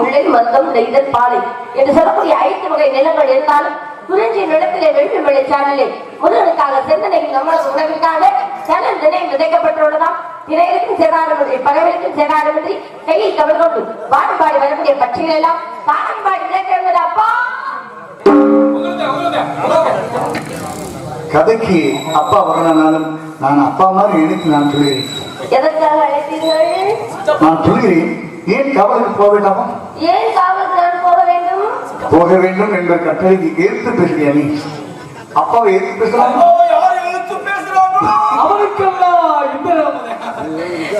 முல்லை மந்தம் நெய்தல் பாலை. என்று சொல்லக்கூடிய ஐந்து வகை நிலங்கள் இருந்தாலும் குறிஞ்சி நிலத்திலே வெள்ளி மலை சாரலே முருகனுக்காக சிந்தனையில் நம்மளது உணவிற்காக சனல் தினை விதைக்கப்பட்டுள்ளதாம். திரையிலும் சேராரமின்றி பகவலுக்கும் சேராரமின்றி கையில் கவல் கொண்டு வாடுபாடி வரக்கூடிய பட்சிகள் எல்லாம் பாடம்பாடி விதைக்கிறது அப்பா! கதைக்கு அப்பா வரலனாலும் நான் அப்பா மாதிரி நினைத்து நான் சொல்கிறேன் எதற்காக அழைத்தீர்கள்? நான் சொல்கிறேன் ஏன் காவலுக்கு போக வேண்டாமா? போக வேண்டும்? போக வேண்டும் என்ற கட்டளைக்கு ஏற்று பேசுறியா நீ? அப்பாவை ஏற்று பேசலாம்.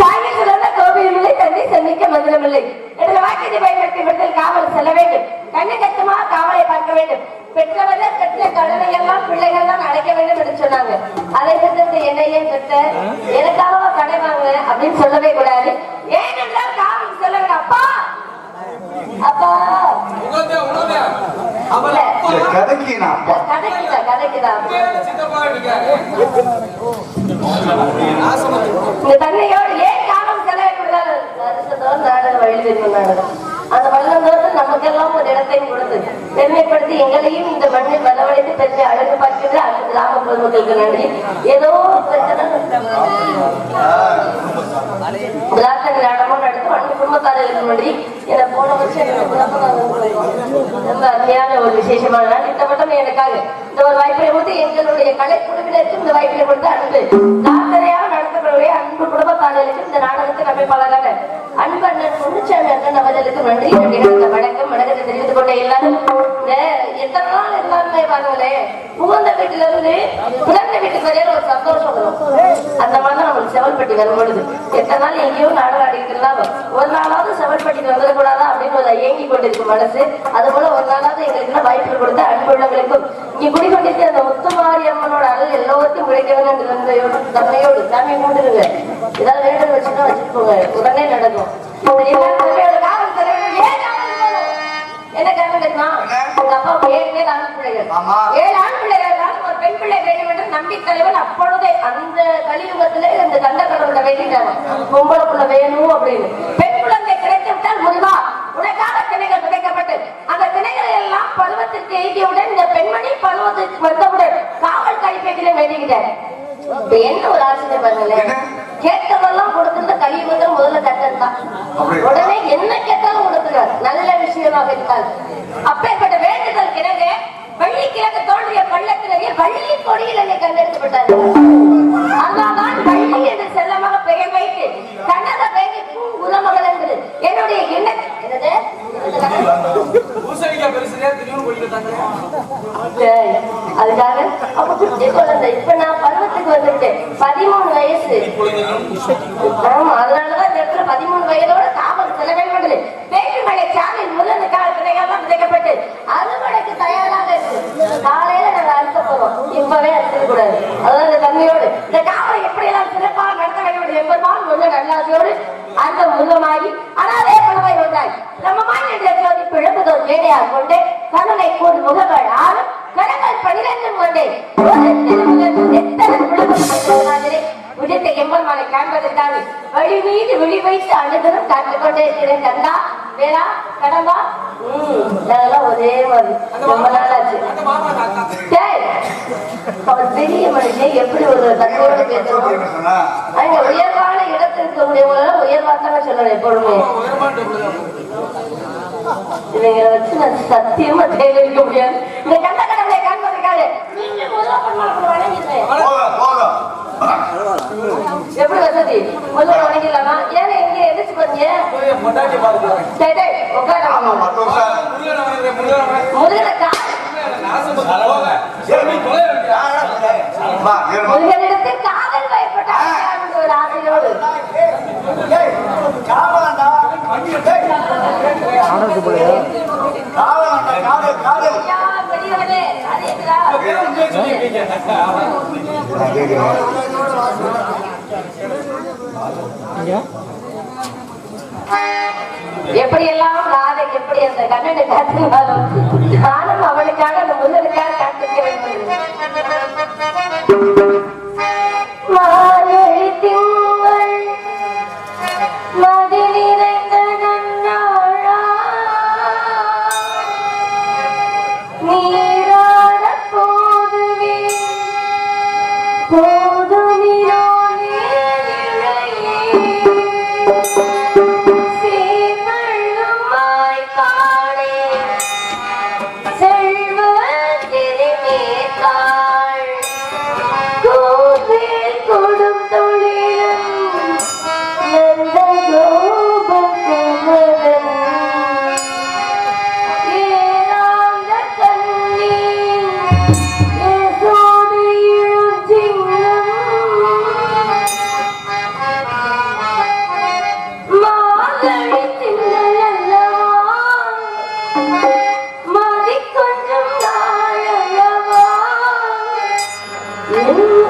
தாயை சிறந்த கோவிலுமில்லை தன்னை சந்திக்க மந்திரமில்லை. எனது வாக்கியத்தை பயன்படுத்தி விடுதல் காவல் செல்ல வேண்டும். கண்ணு கட்டுமா காவலை பார்க்க வேண்டும். பெற்றவர்கள் பெற்ற கடனை எல்லாம் பிள்ளைகள் தான் அடைக்க வேண்டும் என்று சொன்னாங்க. அதை விட்டு என்னையே பெற்ற? எனக்காக கடை வாங்க அப்படின்னு சொல்லவே கூடாது ஏனென்றால் காவல் செல்ல வேண்டும் அப்பா அப்பா அவன் அப்பா இந்த கதைக்கு நான் அப்பா தன்னையோடு ஏன் காலம் செலவிடுகிறார் வருஷத்தோடு நாடகம் எழுதிருக்கும் நாடகம் அந்த வல்லந்தோடு நமக்கெல்லாம் ஒரு இடத்தையும் கொடுத்து பெருமைப்படுத்தி எங்களையும் இந்த மண்ணில் வரவழைத்து பெற்ற அழகு பார்க்கின்ற அந்த கிராம பொதுமக்களுக்கு நன்றி. ஏதோ ஒரு பிரச்சனை. நன்றி போன வருஷம் எனக்கு ரொம்ப அருமையான ஒரு விசேஷமான நாள். இந்த மட்டும் எனக்காக இந்த ஒரு வாய்ப்பை கொடுத்து எங்களுடைய கலைக்குழுவினருக்கு இந்த வாய்ப்பை கொடுத்து அன்பு தாத்தரையாக நடத்தக்கூடிய அன்பு குடும்பத்தாரர்களுக்கு இந்த நாடகத்துக்கு அமைப்பாளராக அன்பு அண்ணன் முன்னுச்சாமி அண்ணன் அவர்களுக்கு நன்றி நன்றிகள் வணக்கம். வணக்கத்தை தெரிவித்துக் கொண்ட எல்லாரும் எல்லாருமே புகுந்த வீட்டுல இருந்து பிறந்த வீட்டுக்கு வரையில ஒரு சந்தோஷம் வரும். அந்த மாதிரி நம்மளுக்கு செவல்பட்டி வரும் பொழுது எத்தனை நாள் எங்கேயோ நாடகம் ஆடிக்கலாம் ஒரு நாளாவது செவல்பட்டிக்கு வந்துடக்கூடாதா அப்படின்னு ஒரு ஏங்கி கொண்டிருக்கும் மனசு. அது போல ஒரு நாளாவது எங்களுக்கு வாய்ப்பு கொடுத்த அன்புள்ளவர்களுக்கும் இங்க குடிக்கொண்டிருக்க அந்த முத்துமாரி அம்மனோட அருள் எல்லோருக்கும் கிடைக்க தன்மையோடு சாமி கொண்டுருங்க. ஏதாவது வேண்டுதல் வச்சுன்னா வச்சுட்டு போங்க உடனே நடக்கும். ஏழு ஆண் பிள்ளைகள். ஏழு ஆண் பிள்ளைகள் ஒரு பெண் பிள்ளை வேண்டும் என்று நம்பி தலைவன் அப்பொழுதே அந்த கலியுகத்திலே இந்த கண்ட கடவுளை வேண்டிட்டாங்க பொம்பளை புள்ள வேணும் அப்படின்னு. பெண் குழந்தை கிடைத்து விட்டால் முருகா உனக்காக திணைகள் விதைக்கப்பட்டு அந்த திணைகளை எல்லாம் பருவத்திற்கு எய்தியவுடன் இந்த பெண்மணி பருவத்திற்கு வந்தவுடன் காவல் கைப்பேட்டில வேண்டிக்கிட்டார் இப்ப என்ன ஒரு ஆச்சரியம் பாருங்களேன். கேட்டதெல்லாம் கொடுத்திருந்த கலியுகத்தில் முதல்ல கட்டல் தான்? உடனே என்ன கேட்டாலும் கொடுக்கிறார் நல்ல விஷயமாக இருக்காது அப்பேற்பட்ட வேண்டுதல் கிழங்க வள்ளி கிழங்கு தோன்றிய பள்ளத்திலேயே வள்ளி கொடியில் என்னை கண்டெடுக்கப்பட்டார் அதான் வள்ளி என்று செல்லமாக பெயர் வைத்து கண்ணத பேங்கி குலமகள் என்று என்னுடைய எண்ண என்னது? பூசணிக்காய் பெருசுலயே? திடீர்னு போயிட்டு தாங்க. சரி. அதுக்காக அப்ப குட்டி குழந்தை இப்ப நான் பருவத்துக்கு வந்துட்டேன் பதிமூணு வயசு. ஆமா அதனாலதான் இந்த இடத்துல பதிமூணு வயதோட காவல் செல்ல வேண்டும் வேட்டு மலை சாமியின் முதலுக்காக விதைகள்லாம் விதைக்கப்பட்டு அறுவடைக்கு தயாராக இருக்கு காலையில நாங்க அறுக்க போறோம் இப்பவே அறுக்க கூடாது அதாவது இந்த தன்மையோடு இந்த காவலை எப்படி எல்லாம் சிறப்பாக நடத்த வேண்டும் என்பதுதான் முழு நல்லாசியோடு முருகமாகி அனாதே பணமாய் வந்தாய். பிரம்மமாய் என்ற ஜோதி பிழப்புதோர் மேடையாக கொண்டு கருணை கூடு முகங்கள் ஆறும் கரங்கள் பனிரெண்டும் கொண்டே. உதித்த எம்பெருமானை காண்பதற்காக வழி மீது விழி வைத்து கொண்டே இருக்கிறேன் கண்டா கடம்பா? உம் ஒரே மாதிரி. ரொம்ப பெரிய மனுஷன். எப்படி ஒரு என்ன இருக்கக்கூடியவங்கள உயர்வாத்தான சொல்லணும் எப்பொழுதுமே. இவங்களை வச்சு நான் சத்தியமா முடியாது. இந்த கண்ட காண்பதற்காக எப்படி வசதி? முதல்ல வணங்கிடலாமா? ஏன்னா எதிர்த்து எப்படியெல்லாம் ராதை எப்படி அந்த கண்ணனை காத்திருந்தாலும் நானும் அவளுக்காக அந்த முதலுக்காக Ooh.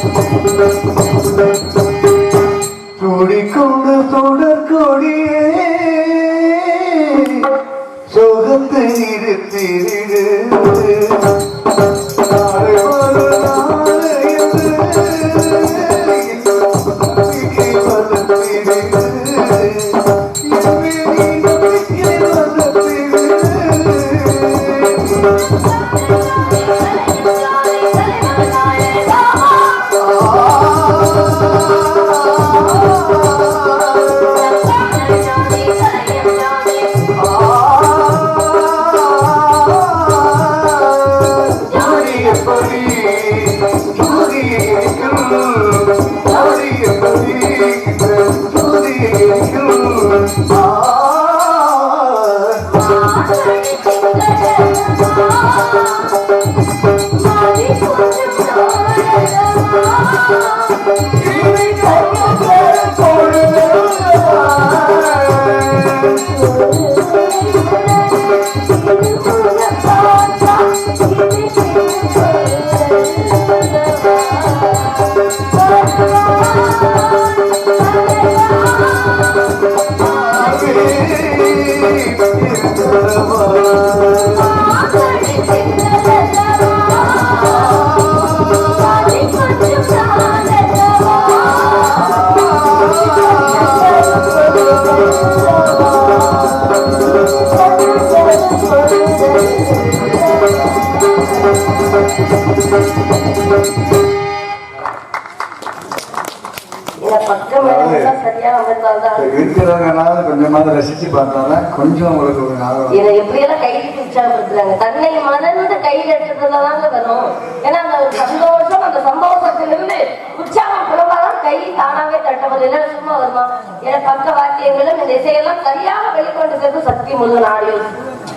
இருக்கிறவங்கனால கொஞ்சமாவது ரசிச்சு பார்த்தாதான் கொஞ்சம் உங்களுக்கு ஒரு ஆதரவு இதை எப்படியெல்லாம் கையிட்டு உற்சாகப்படுத்துறாங்க தன்னை மறந்து கையில் எடுத்துறதுதாங்க வரும். ஏன்னா அந்த சந்தோஷம் அந்த சந்தோஷத்திலிருந்து உற்சாகம் புலம்பாதான் கை தானாவே தட்டவது இல்லை சும்மா வருமா? ஏன்னா பக்க வாக்கியங்களும் இந்த இசையெல்லாம் சரியாக வெளிக்கொண்டு சேர்த்து சக்தி முருகன் ஆடியோ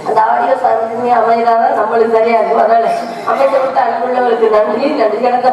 அந்த ஆடியோ சரஞ்சமே அமைதாதான் நம்மளுக்கு சரியா இருக்கும் அதனால அமைச்சர் அன்புள்ளவர்களுக்கு நன்றி நன்றி கிடந்த